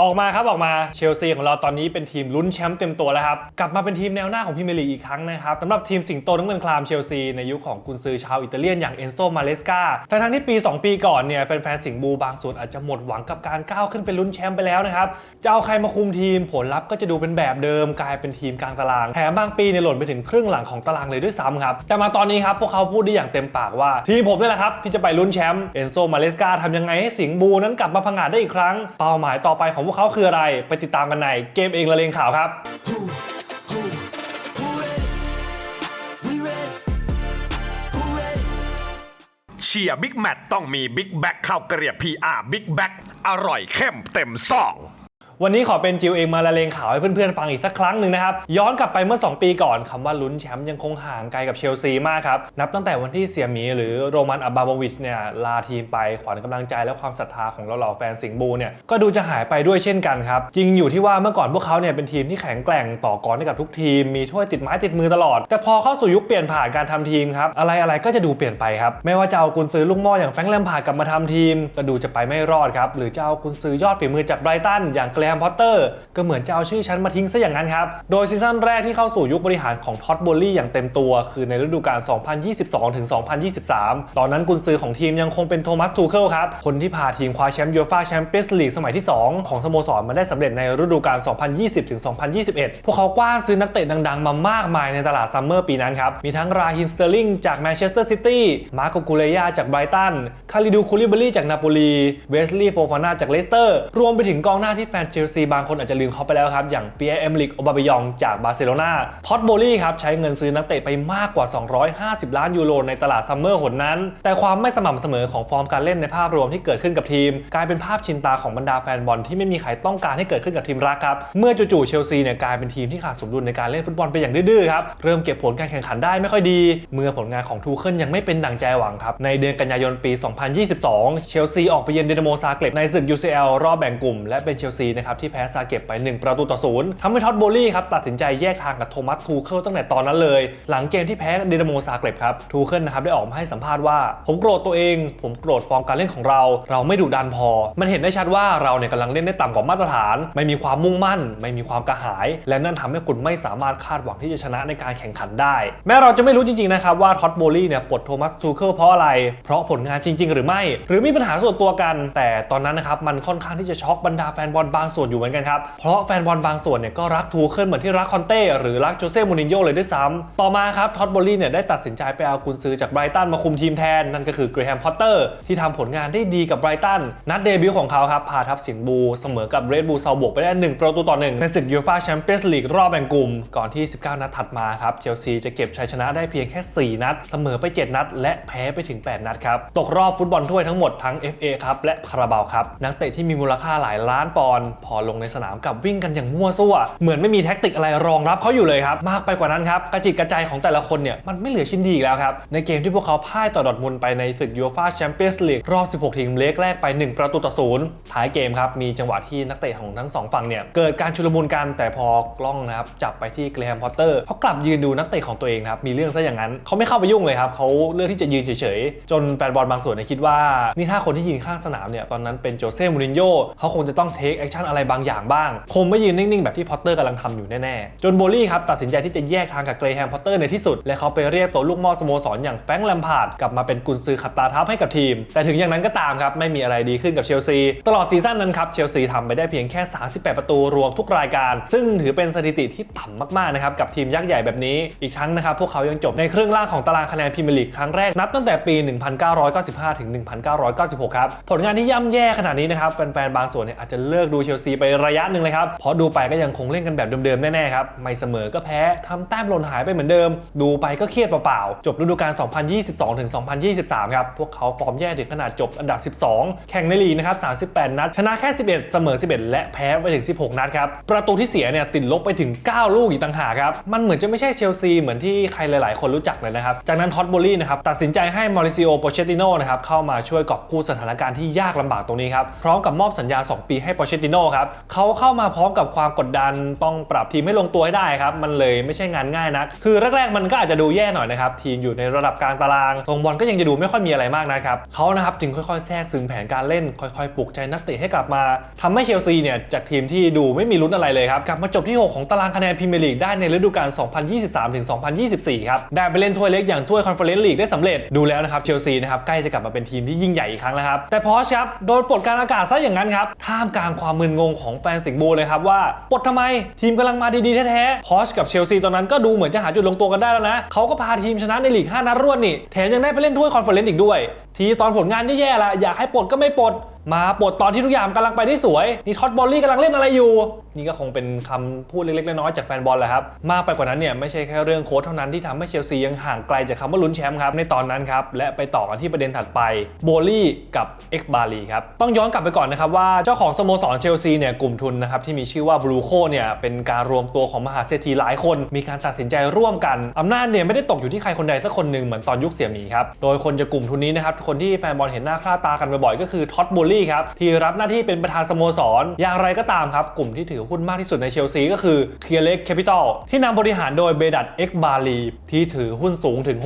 ออกมาครับออกมาเชลซีของเราตอนนี้เป็นทีมลุ้นแชมป์เต็มตัวแล้วครับ กลับมาเป็นทีมแนวหน้าของพรีเมลีอีกครั้งนะครับสำหรับทีมสิงโตน้ำเงินคลามเชลซีในยุคของกุนซือชาวอิตาเลียนอย่างเอนโซมาเลสกาทั้งๆที่ปี 2 ปีก่อนเนี่ยแฟนๆสิงบูบางส่วนอาจจะหมดหวังกับการก้าวขึ้นเป็นลุ้นแชมป์ไปแล้วนะครับจะเอาใครมาคุมทีมผลลัพธ์ก็จะดูเป็นแบบเดิมกลายเป็นทีมกลางตารางแถมบางปีเนี่ยหล่นไปถึงครึ่งหลังของตารางเลยด้วยซ้ำครับแต่มาตอนนี้ครับพวกเขาพูดได้อย่างเต็มปากว่า ทีมผมนี่แหละครับที่จะไปลุ้นแชมป์เอนโซมาเลสกาทำยังไงให้สิงบูนั้นกลับมาพังงาดได้อีกครั้งเป้าหมายต่อไปของพวกเขาคืออะไร ไปติดตามกันในเกมเองละเลงข่าวครับ เชียร์บิ๊กแมตต้องมีบิ๊กแบ็คข้าวเกรียบ PR บิ๊กแบ็คอร่อยเข้มเต็มซอง วันนี้ขอเป็นจิวเองมาละเลงข่าวให้เพื่อนๆฟังอีกสักครั้งหนึ่งนะครับ ย้อนกลับไปเมื่อ 2 ปีก่อนคำว่าลุ้นแชมป์ยังคงห่างไกลกับเชลซีมากครับ นับตั้งแต่วันที่เสียหมีหรือโรมันอับบาโมวิชเนี่ยลาทีมไปขวัญกำลังใจและความศรัทธาของเราเหล่าแฟนสิงห์บูเนี่ยก็ดูจะหายไปด้วยเช่นกันครับ จริงอยู่ที่ว่าเมื่อก่อนพวกเขาเนี่ยเป็นทีมที่แข็งแกร่งต่อกรให้กับทุกทีมมีถ้วยติดไม้ติดมือตลอด แต่พอเข้าสู่ยุคเปลี่ยนผ่านการทำทีมครับอะไรอะไรๆก็จะดูเปลี่ยนไปครับไม่ว่าจะเอากุนซือลูกหม้ออย่างแฟรงค์แลมพาร์ดกลับมาทำทีม ก็ดูจะไปไม่รอดครับหรือจะเอากุนซือยอดฝีมือจากไบรตันอย่างแกรมพอตเตอร์ก็เหมือนจะเอาชื่อฉันมาทิ้งซะอย่างนั้นครับ โดยซีซั่นแรกที่เข้าสู่ยุคบริหารของท็อตโบลลี่อย่างเต็มตัว คือในฤดูกาล 2022 ถึง 2023 ตอนนั้นกุนซือของทีมยังคงเป็นโทมัสทูเคิลครับ คนที่พาทีมคว้าแชมป์ยูฟ่าแชมเปี้ยนส์ลีกสมัยที่ 2 ของสโมสรมาได้สำเร็จในฤดูกาล 2020 ถึง 2021 พวกเขากว้านซื้อนักเตะดังๆ มามากมายในตลาดซัมเมอร์ปีนั้นครับ มีทั้งราฮิมสเตอร์ลิงจากแมนเชสเตอร์ซิตี้มาร์โกกูเลียจากไบรตันคาริดูคูลิบารีจากนาโปลีเวสลีย์โฟฟาน่าจากเลสเตอร์รวมไปถึงกองหน้าที่แฟนเชลซีบางคนอาจจะลืมเขาไปแล้วครับ อย่างเปียเอมลิกโอบาเบยองจากบาร์เซโลนาท็อตโบลี่ครับใช้เงินซื้อนักเตะไปมากกว่า 250 ล้านยูโรในตลาดซัมเมอร์หนนั้น แต่ความไม่สม่ำเสมอของฟอร์มการเล่นในภาพรวมที่เกิดขึ้นกับทีม กลายเป็นภาพชินตาของบรรดาแฟนบอลที่ไม่มีใครต้องการให้เกิดขึ้นกับทีมรักครับเมื่อจู่ๆเชลซีเนี่ยกลายเป็นทีมที่ขาดสมดุลในการเล่นฟุตบอลไปอย่างดื้อครับเริ่มเก็บผลการแข่งขันได้ไม่ค่อยดี เมื่อผลงานของทูเคิลยังไม่เป็นดังใจหวังครับในเดือนกันยายนปี 2022 เชลซีออกไปเยือนเดนโมซาเกร็บในศึก UCL รอบแบ่งกลุ่มและเป็นเชลซีนะครับที่แพ้ซาเก็บไป 1 ประตูต่อศูนย์ทำให้ท็อตโบลี่ครับตัดสินใจแยกทางกับโทมัสทูเคิลตั้งแต่ตอนนั้นเลย หลังเกมที่แพ้เดนโมซาเก็บครับทูเคิลนะครับได้ออกมาให้สัมภาษณ์ว่า ผมโกรธตัวเอง ผมโกรธฟอร์มการเล่นของเรา เราไม่ดุดันพอ มันเห็นได้ชัดว่าเราเนี่ยกำลังเล่นได้ต่ำกว่ามาตรฐาน ไม่มีความมุ่งมั่น ไม่มีความกระหาย และนั่นทำให้คุณไม่สามารถคาดหวังที่จะชนะในการแข่งขันได้ แม้เราจะไม่รู้จริงๆนะครับว่าท็อตโบลี่เนี่ยปลดโทมัสทูเคิลเพราะอะไร เพราะผลงานจริง ๆ หรือไม่ หรือมีปัญหาส่วนตัวกัน แต่ตอนนั้นนะครับมันค่อนข้างที่จะช็อกบรรดาแฟนบอลบางส่วนอยู่เหมือนกันครับ เพราะแฟนบอลบางส่วนเนี่ยก็รักทูเคิลเหมือนที่รักคอนเต้หรือรักโจเซ่มูรินโญ่เลยด้วยซ้ำต่อมาครับท็อตโบลี่เนี่ยได้ตัดสินใจไปเอากุนซือจากไบรตันมาคุมทีมแทน นั่นก็คือเกรแฮมพอตเตอร์ที่ทำผลงานได้ดีกับไบรตันนัดเดบิวต์ของเขาครับพาทัพสิงห์บูเสมอกับเรดบูลซาวบวกไปได้1ประตูต่อ1ในศึกยูฟ่าแชมเปี้ยนส์ลีกรอบแบ่งกลุ่มก่อนที่ 19 นัดถัดมาครับเชลซีจะเก็บชัยชนะได้เพียงแค่ 4 นัด เสมอไป 7 นัด และแพ้ไปถึง 8 นัดครับ ตกรอบฟุตบอลถ้วยทั้งหมดทั้ง FA ครับและคาราบาวครับ นักเตะที่มีมูลค่าหลายล้านปอนด์พอลงในสนามกับวิ่งกันอย่างมั่วซั่ว เหมือนไม่มีแท็กติกอะไรรองรับเขาอยู่เลยครับ มากไปกว่านั้นครับกระจิตกระใจของแต่ละคนเนี่ยมันไม่เหลือชิ้นดีอีกแล้วครับในเกมที่พวกเขาพ่ายต่อดอทมุนไปในศึกยูฟ่าแชมเปี้ยนส์ลีกรอบ 16 ทีมเล็กแรกไป 1 ประตูต่อศูนย์ท้ายเกมครับมีจังหวะที่นักเตะของทั้งสองฝั่งเนี่ยเกิดการชุลมุนกันแต่พอกล้องนะครับจับไปที่เกรแฮมพอตเตอร์เขากลับยืนดูนักเตะของตัวเองครับมีเรื่องซะอย่างนั้นเขาไม่เข้าไปยุ่งเลยครับเขาเลือกที่จะยืนเฉยๆ จนแฟนบอลบางส่วนคิดว่านี่ถ้าคนที่ยืนข้างสนามเนี่ยตอนนั้นเป็นโจเซ่มูรินโญ่เขาคงจะต้องเทคแอคชั่นอะไรบางอย่างบ้าง คงไม่ยืนนิ่งๆ แบบที่พอตเตอร์กำลังทำอยู่แน่ๆ จนโบลี่ครับตัดสินใจที่จะแยกทางกับเกรแฮมพอตเตอร์ในที่สุด และเขาไปเรียกตัวลูกมอสโมสรอย่างแฟรงค์แลมพาร์ดกลับมาเป็นกุนซือขัดตาทัพให้กับทีม แต่ถึงอย่างนั้นก็ตามครับไม่มีอะไรดีขึ้นกับเชลซี ตลอดซีซั่นนั้นครับเชลซีทำไปได้เพียงแค่ 38 ประตูรวมทุกรายการ ซึ่งถือเป็นสถิติที่ต่ำมากๆนะครับกับทีมยักษ์ใหญ่แบบนี้อีกทั้งนะครับพวกเขายังจบในครึ่งล่างของตารางคะแนนพรีเมียร์ลีกครั้งแรกนับตั้งแต่ปี 1995 ถึง 1996 ครับผลงานที่ย่ำแย่ขนาดนี้นะครับแฟนๆบางส่วนเนี่ยอาจจะเลิกดูเชลซีไประยะหนึ่งเลยครับ เพราะดูไปก็ยังคงเล่นกันแบบเดิมๆ แน่ๆครับ ไม่เสมอก็แพ้ทำแต้มหล่นหายไปเหมือนเดิม ดูไปก็เครียดเปล่าๆ จบฤดูกาล 2022ถึง2023 ครับ พวกเขาฟอร์มแย่ถึงขนาดจบอันดับ 12 แข่งในลีกนะครับ 38 นัด ชนะแค่ 11 เสมอ 11 และแพ้ไปถึง 16 นัดครับ ประตูที่เสียเนี่ยติดลบไปถึง 9 ลูกอีกต่างหากครับ มันเหมือนจะไม่ใช่เชลซีเหมือนที่ใครหลายๆ คนรู้จักเลยนะครับ จากนั้นท็อตโบลี่นะครับตัดสินใจให้มอริซิโอโปเชติโนนะครับเข้ามาช่วยกอบกู้สถานการณ์ที่ยากลำบากตรงนี้ครับพร้อมกับมอบสัญญา 2 ปีให้โปเชติโนครับเขาเข้ามาพร้อมกับความกดดันต้องปรับทีมให้ลงตัวให้ได้ครับ มันเลยไม่ใช่งานง่ายนัก คือแรกๆมันก็อาจจะดูแย่หน่อยนะครับ ทีมอยู่ในระดับกลางตารางตรงบอลก็ยังจะดูไม่ค่อยมีอะไรมากนะครับเขานะครับจึงค่อยๆ แทรกซึมแผนการเล่น ค่อยๆ ปลุกใจนักเตะให้กลับมาทำให้เชลซีเนี่ยจากทีมที่ดูไม่มีลุ้นอะไรเลยครับกลับมาจบที่ 6 ของตารางคะแนนพรีเมียร์ลีกได้ในฤดูกาล 2023-2024 ครับได้ไปเล่นถ้วยเล็กอย่างถ้วยคอนเฟอเรนซ์ลีกได้สำเร็จดูแล้วนะครับเชลซีนะครับใกล้จะกลับมาเป็นทีมที่ยิ่งใหญ่อีกครั้งแล้วครับแต่พอชครับโดนปลดการอากาศซะอย่างนั้นครับท่ามกลางความมึนงงของแฟนสิงห์บูเลยครับว่าปลดทำไมทีมกำลังมาดีๆแท้ๆพอชกับเชลซีตอนนั้นก็ดูเหมือนจะหาจุดลงตัวกันได้แล้วนะเขาก็พาทีมชนะในลีก 5 นัดรวดนี่แถมยังได้ไปเล่นถ้วยคอนเฟอเรนซ์อีกด้วย ทีตอนผลงานแย่ๆละอยากให้ปลดก็ไม่ปลด มาปลดตอนที่ทุกอย่างกำลังไปได้สวย นี่ท็อตบอลลี่กำลังเล่นอะไรอยู่ นี่ก็คงเป็นคำพูดเล็กๆน้อยๆจากแฟนบอลแหละครับ มากไปกว่านั้นเนี่ยไม่ใช่แค่เรื่องโค้ชเท่านั้นที่ทำให้เชลซียังห่างไกลจากคำว่าลุ้นแชมป์ครับในตอนนั้นครับและไปต่อกันที่ประเด็นถัดไปโบลี่กับเอ็กบาลีครับต้องย้อนกลับไปก่อนนะครับว่าเจ้าของสโมสรเชลซีเนี่ยกลุ่มทุนนะครับที่มีชื่อว่าบรูโคเนี่ยเป็นการรวมตัวของมหาเศรษฐีหลายคน มีการตัดสินใจร่วมกันอำนาจเนี่ยไม่ได้ตกอยู่ที่ใครคนใดสักคนหนึ่งเหมือนตอนยุคเสี่ยหมีครับโดยคนจากกลุ่มทุนนี้นะครับคนที่แฟนบอลเห็นหน้าค่าตากันบ่อยๆก็คือท็อตโบลครับที่รับหน้าที่เป็นประธานสโมสร อย่างไรก็ตามครับ กลุ่มที่ถือหุ้นมากที่สุดในเชลซีก็คือเคียเล็กแคปิตอลที่นำบริหารโดยเบดัตเอ็กบาลีที่ถือหุ้นสูงถึง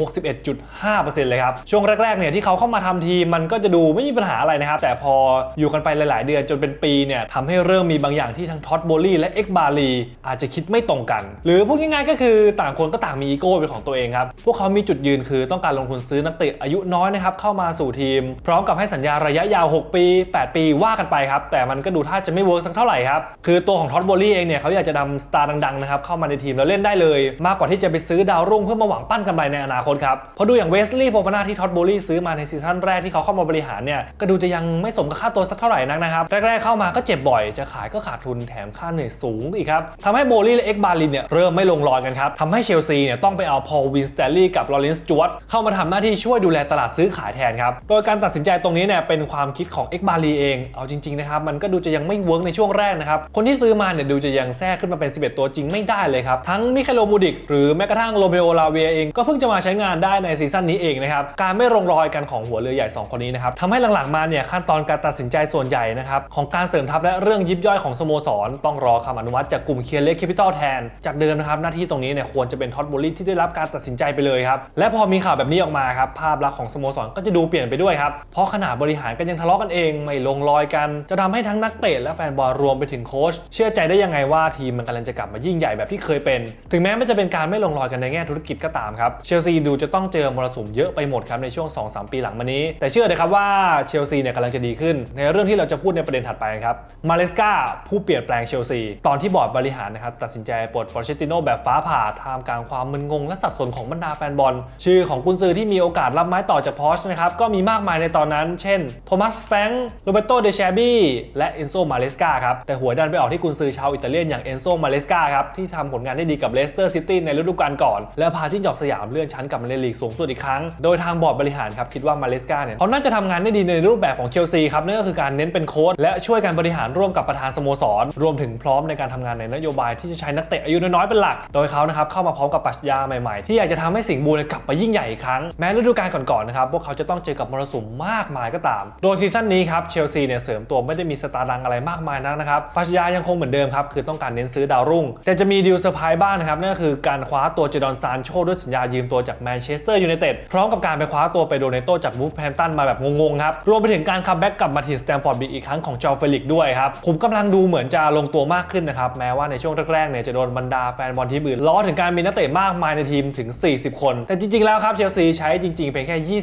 61.5%เลยครับ ช่วงแรกๆเนี่ยที่เขาเข้ามาทำทีมมันก็จะดูไม่มีปัญหาอะไรนะครับ แต่พออยู่กันไปหลาย ๆ เดือนจนเป็นปีเนี่ยทำให้เริ่มมีบางอย่างที่ทั้งท็อตโบลี่และเอ็กบาลีอาจจะคิดไม่ตรงกัน หรือพูดง่ายๆก็คือต่างคนก็ต่างมีอีโก้เป็นของตัวเองครับ พวกเขามีจุดยืนคือต้องการลงทุนซื้อนักเตะอายุน้อยนะครับเข้ามาสู่ทีม พร้อมกับให้สัญญาระยะยาว 6 ปี8 ปีว่ากันไปครับ แต่มันก็ดูท่าจะไม่เวิร์กสักเท่าไหร่ครับ คือตัวของท็อตโบลี่เองเนี่ยเขาอยากจะนำสตาร์ดังๆนะครับเข้ามาในทีมแล้วเล่นได้เลย มากกว่าที่จะไปซื้อดาวรุ่งเพื่อมาหวังปั้นกำไรในอนาคตครับเพราะดูอย่างเวสลีย์โฟฟานาที่ท็อตโบลี่ซื้อมาในซีซั่นแรกที่เขาเข้ามาบริหารเนี่ยก็ดูจะยังไม่สมกับค่าตัวสักเท่าไหร่นักนะครับแรกๆเข้ามาก็เจ็บบ่อยจะขายก็ขาดทุนแถมค่าเหนื่อยสูงอีกครับทำให้โบลี่และเอ็กบาลินเนี่ยเริ่มไม่ลงรอยกันครับทำให้เชลซีเนี่ยต้องไปเอาพอลวินสเตลลี่กับลอเรนซ์จวตเข้ามาทำหน้าที่ช่วยดูแลตลาดซื้อขายแทนครับโดยการตัดสินใจตรงนี้เนี่ยเป็นความคิดของเอ็กบาลีเอง เอาจริงๆนะครับมันก็ดูจะยังไม่เวิร์กในช่วงแรกนะครับ คนที่ซื้อมาเนี่ยดูจะยังแทรกขึ้นมาเป็น 11 ตัวจริงไม่ได้เลยครับ ทั้งมิคาโลมูดิกหรือแม้กระทั่งโรเมโอลาเวียเองก็เพิ่งจะมาใช้งานได้ในซีซั่นนี้เองนะครับ การไม่ลงรอยกันของหัวเรือใหญ่ 2 คนนี้นะครับทำให้หลังๆมาเนี่ยขั้นตอนการตัดสินใจส่วนใหญ่นะครับของการเสริมทัพและเรื่องยิบย่อยของสโมสร ต้องรอคำอนุมัติจากกลุ่มเคียร์เล็กแคปิตอลแทน จากเดิมนะครับหน้าที่ตรงนี้เนี่ยควรจะเป็นท็อตโบลี่ที่ได้รับการตัดสินใจไปเลยครับและพอมีข่าวแบบนี้ออกมาครับภาพลักษณ์ของสโมสรก็จะดูเปลี่ยนไปด้วยครับเพราะขนาดบริหารกันยังทะเลาะกันเองไม่ลงรอยกัน จะทำให้ทั้งนักเตะและแฟนบอลรวมไปถึงโค้ชเชื่อใจได้ยังไงว่าทีมมันกำลังจะกลับมายิ่งใหญ่แบบที่เคยเป็น ถึงแม้มันจะเป็นการไม่ลงรอยกันในแง่ธุรกิจก็ตามครับเชลซีดูจะต้องเจอมรสุมเยอะไปหมดครับในช่วง 2-3 ปีหลังมานี้ แต่เชื่อเลยครับว่าเชลซีเนี่ยกำลังจะดีขึ้น ในเรื่องที่เราจะพูดในประเด็นถัดไปครับมาเลสกาผู้เปลี่ยนแปลงเชลซีตอนที่บอร์ดบริหารนะครับตัดสินใจปลดปอร์เชติโนแบบฟ้าผ่าท่ามกลางความมึนงงและสับสนของบรรดาแฟนบอล ชื่อของกุนซือที่มีโอกาสรับไม้ต่อจากพอชนะครับก็มีมากมายในตอนนั้น เช่น โทมัสแฟงโรเบโตเดชบี้และเอนโซมาเลสกาครับ แต่หัวดันไปออกที่กุนซือชาวอิตาเลียนอย่างเอนโซมาเลสกาครับ ที่ทำผลงานได้ดีกับเลสเตอร์ซิตี้ในฤดูกาลก่อน และพาที่จอกสยามเลื่อนชั้นกลับมาเล่นลีกสูงสุดอีกครั้ง โดยทางบอร์ดบริหารครับคิดว่ามาเลสกาเนี่ยเขาน่าจะทำงานได้ดีในรูปแบบของเชลซีครับนั่นก็คือการเน้นเป็นโค้ชและช่วยการบริหารร่วมกับประธานสโมสร รวมถึงพร้อมในการทำงานในนโยบายที่จะใช้นักเตะอายุน้อยๆเป็นหลัก โดยเขานะครับเข้ามาพร้อมกับปรัชญาใหม่ๆ ที่อยากจะทำให้สิงห์บูเนี่ยกลับมายิ่งใหญ่อีกครั้งแม้ฤดูกาลก่อนๆนะครับพวกเขาจะต้องเจอกับมรสุมมากมายก็ตาม โดยซีซั่นนี้ครับเชลซีเนี่ยเสริมตัวไม่ได้มีสตาร์ดังอะไรมากมายนักนะครับปัชญายังคงเหมือนเดิมครับคือต้องการเน้นซื้อดาวรุ่ง แต่จะมีดีลเซอร์ไพรส์บ้างนะครับนั่นก็คือการคว้าตัวเจดอนซานโชด้วยสัญญายืมตัวจากแมนเชสเตอร์ยูไนเต็ดพร้อมกับการไปคว้าตัวเปโดเนโตจากวูฟแฮมตันมาแบบงงๆครับรวมไปถึงการคัมแบ็กกลับมาทีมสแตมฟอร์ดบีอีกครั้งของจอเฟลิกด้วยครับผมกำลังดูเหมือนจะลงตัวมากขึ้นนะครับแม้ว่าในช่วงแรกๆเนี่ยจะโดนบรรดาแฟนบอลทีมอื่นล้อถึงการมีนักเตะมากมายในทีมถึง 40 คน แต่จริงๆแล้วครับเชลซีใช้จริงๆเพียงแค่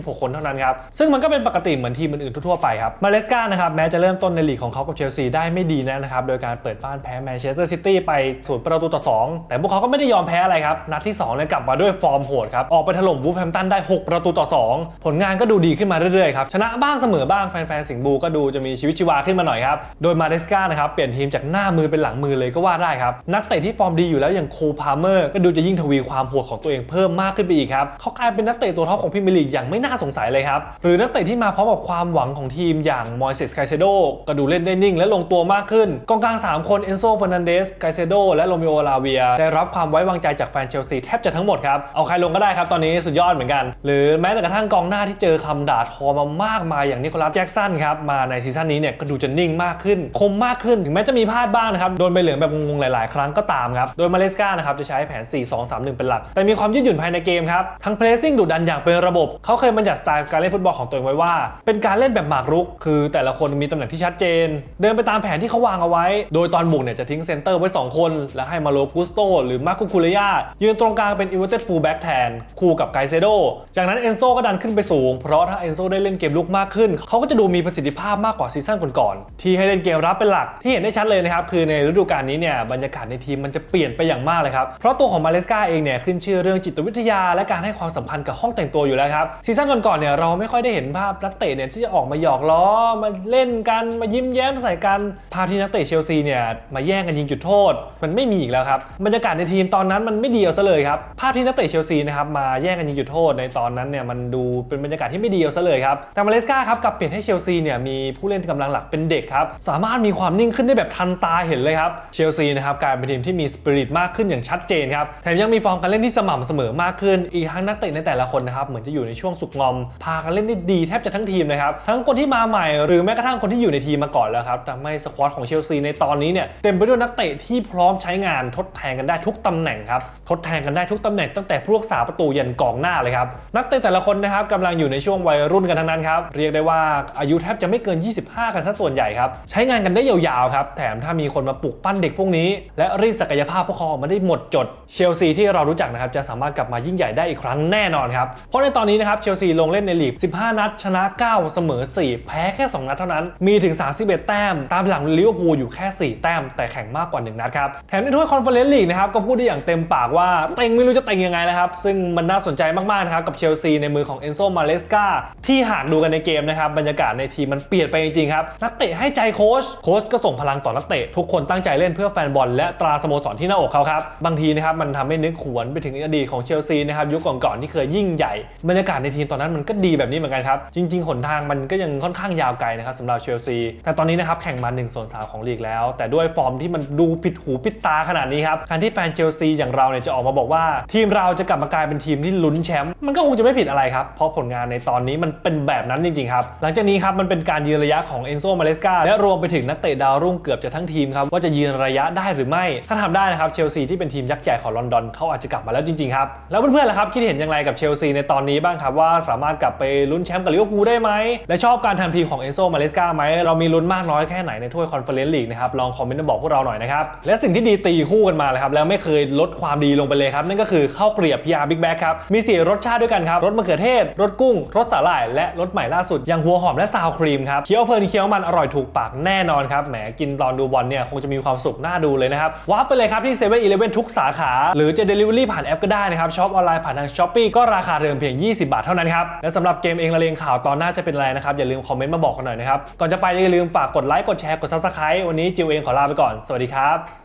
25-26 คนเท่านั้นครับซึ่งมันก็เป็นปกติเหมือนทีมอื่นๆทั่วไปครับมาเลสกานะครับแม้จะเริ่มต้นในลีกของเขากับเชลซีได้ไม่ดีนะครับโดยการเปิดบ้านแพ้แมนเชสเตอร์ซิตี้ไปศูนย์ประตูต่อ 2 แต่พวกเขาก็ไม่ได้ยอมแพ้อะไรครับ นัดที่2เลยกลับมาด้วยฟอร์มโหดครับ ออกไปถล่มวูฟแฮมตันได้ 6 ประตูต่อ 2 ผลงานก็ดูดีขึ้นมาเรื่อยๆครับ ชนะบ้างเสมอบ้างแฟนๆ สิงห์บูก็ดูจะมีชีวิตชีวาขึ้นมาหน่อยครับ โดยมาเดสกานะครับเปลี่ยนทีมจากหน้ามือเป็นหลังมือเลยก็ว่าได้ครับนักเตะที่ฟอร์มดีอยู่แล้วอย่างโคพาเมอร์ก็ดูจะยิ่งทวีความโหดของตัวเองเพิ่มมากขึ้นไปอีกครับเขากลายเป็นนักเตะตัวท็อปของพรีเมียร์ลีกอย่างไม่น่าสงสัยเลยครับหรือนักเตะที่มาพร้อมกับความหวังของทีมอย่างมอยเซสไกเซโดก็ดูเล่นได้นิ่งและลงตัวมากขึ้นกองกลาง 3 คนเอนโซฟอร์นันเดสไกเซโดและโรมิโอลาเวียได้รับความไว้วางใจจากแฟนเชลซีแทบจะทั้งหมดครับ เอาใครลงก็ได้ครับตอนนี้สุดยอดเหมือนกัน หรือแม้แต่กระทั่งกองหน้าที่เจอคำด่าทอมามากมายอย่างนิโคลัสแจ็กสันครับมาในซีซั่นนี้เนี่ยก็ดูจะนิ่งมากขึ้น คมมากขึ้นถึงแม้จะมีพลาดบ้างนะครับโดนใบเหลืองแบบงงๆหลาย ๆ ครั้งก็ตามครับโดยมาเลสกานะครับจะใช้แผน 4-2-3-1 เป็นหลัก แต่มีความยืดหยุ่นภายในเกมครับทั้งเพลซิ่งดุดันอย่างเป็นระบบเขาเคยบัญญัติสไตล์การเล่นฟุตบอลของตัวเองไว้ว่าเป็นการเล่นแบบหมากรุก คือแต่ละคนมีตำแหน่งที่ชัดเจน เดินไปตามแผนที่เขาวางเอาไว้ โดยตอนบุกเนี่ยจะทิ้งเซนเตอร์ไว้ 2 คน แล้วให้มาโลกุสโตหรือมาคุคูเรยายืนตรงกลางเป็นอินเวอร์เต็ดฟูลแบ็กแทน คู่กับไกเซโดจากนั้นเอนโซก็ดันขึ้นไปสูง เพราะถ้าเอนโซได้เล่นเกมลุกมากขึ้น เขาก็จะดูมีประสิทธิภาพมากกว่าซีซั่นก่อนๆที่ให้เล่นเกมรับเป็นหลักที่เห็นได้ชัดเลยนะครับคือในฤดูกาลนี้เนี่ยบรรยากาศในทีมมันจะเปลี่ยนไปอย่างมากเลยครับเพราะตัวของมาเลสกาเองเนี่ยขึ้นชื่อเรื่องจิตวิทยา และการให้ความสำคัญกับห้องแต่งตัวอยู่แล้วครับซีซั่นก่อนๆเนี่ยเราไม่ค่อยได้เห็นภาพนักเตะเนี่ยที่จะออกมาหยอกล้อมาเล่นกันมายิ้มแย้มใส่กันภาที่นักเตะเชลซีเนี่ยมาแย่งกันยิงจุดโทษ มันไม่มีอีกแล้วครับบรรยากาศในทีมตอนนั้นมันไม่ดีเอาซะเลยครับภาพที่นักเตะเชลซีนะครับมาแย่งกันยิงจุดโทษในตอนนั้นเนี่ยมันดูเป็นบรรยากาศที่ไม่ดีเอาซะเลยครับแต่มาเลสกาครับกลับเปลี่ยนให้เชลซีเนี่ยมีผู้เล่นกำลังหลักเป็นเด็กครับสามารถมีความนิ่งขึ้นได้แบบทันตาเห็นเลยครับเชลซีนะครับกลายเป็นทีมที่มีสปิริตมากขึ้นอย่างชัดเจนครับแถมยังมีฟอร์มการเล่นที่สม่ำเสมอมากขึ้นอีกทั้งนักเตะในแต่ละคนนะครับเหมือนจะอยู่ในช่วงสุกงอม พากันเล่นได้ดีแทบจะทั้งทีมเลยครับทั้งคนที่มาใหม่ หรือแม้กระทั่งคนที่อยู่ในทีมมาก่อนแล้วครับทำให้สควอตของเชลซีในตอนนี้เนี่ยเต็มไปด้วยนักเตะที่พร้อมใช้งานทดแทนกันได้ทุกตำแหน่งครับทดแทนกันได้ทุกตำแหน่งตั้งแต่ผู้รักษาประตูยันกองหน้าเลยครับนักเตะแต่ละคนนะครับกำลังอยู่ในช่วงวัยรุ่นกันทั้งนั้นครับเรียกได้ว่าอายุแทบจะไม่เกิน 25 กันซะส่วนใหญ่ครับใช้งานกันได้ยาวๆครับแถมถ้ามีคนมาปลุกปั้นเด็กพวกนี้ และรีดศักยภาพพวกเขาออกมาได้หมดจดเชลซีที่เรารู้จักนะครับจะสามารถกลับมายิ่งใหญ่ได้อีกครั้งแน่นอนครับเพราะในตอนนี้นะครับเชลซีลงเล่นในลีก 15 นัดชนะ 9 เสมอ4 แพ้แค่ 2 นัดเท่านั้น มีถึง 31 แต้ม ตามหลังลิเวอร์พูลอยู่แค่ 4 แต้ม แต่แข่งมากกว่า 1 นัดครับ แถมในถ้วยคอนเฟอเรนซ์ลีกนะครับ ก็พูดได้อย่างเต็มปากว่า เต็งไม่รู้จะเต็งยังไงแล้วครับ ซึ่งมันน่าสนใจมาก ๆ นะครับ กับเชลซีในมือของเอนโซ มาเลสกาที่หากดูกันในเกมนะครับ บรรยากาศในทีมมันเปลี่ยนไปจริงๆครับ นักเตะให้ใจโค้ช โค้ชก็ส่งพลังต่อนักเตะทุกคนตั้งใจเล่นเพื่อแฟนบอลและตราสโมสรที่หน้าอกเขาครับ บางทีนะครับมันทำให้นึกหวนไปถึงอดีตของเชลซีนะครับยุคก่อนๆที่เคยยิ่งใหญ่บรรยากาศในทีมตอนนั้นมันก็ดีแบบนี้เหมือนกันครับจริง ๆ หนทางมันก็ยังค่อนข้างยาวไกลนะครับสำหรับเชลซี แต่ตอนนี้นะครับแข่งมา1ส่วน3ของลีกแล้ว แต่ด้วยฟอร์มที่มันดูผิดหูผิดตาขนาดนี้ครับการที่แฟนเชลซีอย่างเราเนี่ยจะออกมาบอกว่า ทีมเราจะกลับมากลายเป็นทีมที่ลุ้นแชมป์มันก็คงจะไม่ผิดอะไรครับเพราะผลงานในตอนนี้มันเป็นแบบนั้นจริงๆครับหลังจากนี้ครับมันเป็นการยืนระยะของเอนโซมาเลสกาและรวมไปถึงนักเตะดาวรุ่งเกือบจะทั้งทีมครับว่าจะยืนระยะได้หรือไม่ ถ้าทำได้นะครับเชลซีที่เป็นทีมยักษ์ใหญ่ของลอนดอนเขาอาจจะกลับมาแล้วจริงๆครับแล้วเพื่อนๆล่ะครับคิดเห็นอย่างไรกับเชลซีในตอนนี้บ้างครับว่าสามารถกลับไปลุ้นแชมป์กับลิเวอร์พูลได้ไหมและชอบการทำทีมของเอโซมาเลสกาไหมเรามีลุ้นมากน้อยแค่ไหนในถ้วยคอนเฟอเรนซ์ลีกนะครับลองคอมเมนต์มาบอกพวกเราหน่อยนะครับและสิ่งที่ดีตีคู่กันมาเลยครับแล้วไม่เคยลดความดีลงไปเลยครับนั่นก็คือข้าวเกลียบพีอาร์บิ๊กแบ็ครับมีสี่รสชาติด้วยกันครับรสมะเขือเทศรสกุ้งรสสาหร่ายและรสใหม่ล่าสุดอย่างหัวหอมและซาวครีมครับเคี้ยวเพลินเคี้ยวมันอร่อยถูกปากแน่นอนครับแหมกินตอนดูบอลเนี่ยคงจะมีความสุขน่าดูเลยนะครับว้าร์ปไปเลยครับที่เซเว่นอีเลฟเว่นทุกสาขา หรือจะ Delivery ผ่านแอปก็ได้นะครับช็อปออนไลน์ผ่านทางช้อปปีก็ราคาเดิมเพียง 20 บาทเท่านั้นครับและสำหรับเกมเองละเลงข่าวตอนหน้าจะเป็นอะไรนะครับอย่าลืมคอมเมนต์มาบอกกันหน่อยนะครับก่อนจะไปอย่าลืมฝากกดไลค์กดแชร์กด Subscribe วันนี้จิวเองขอลาไปก่อนสวัสดีครับ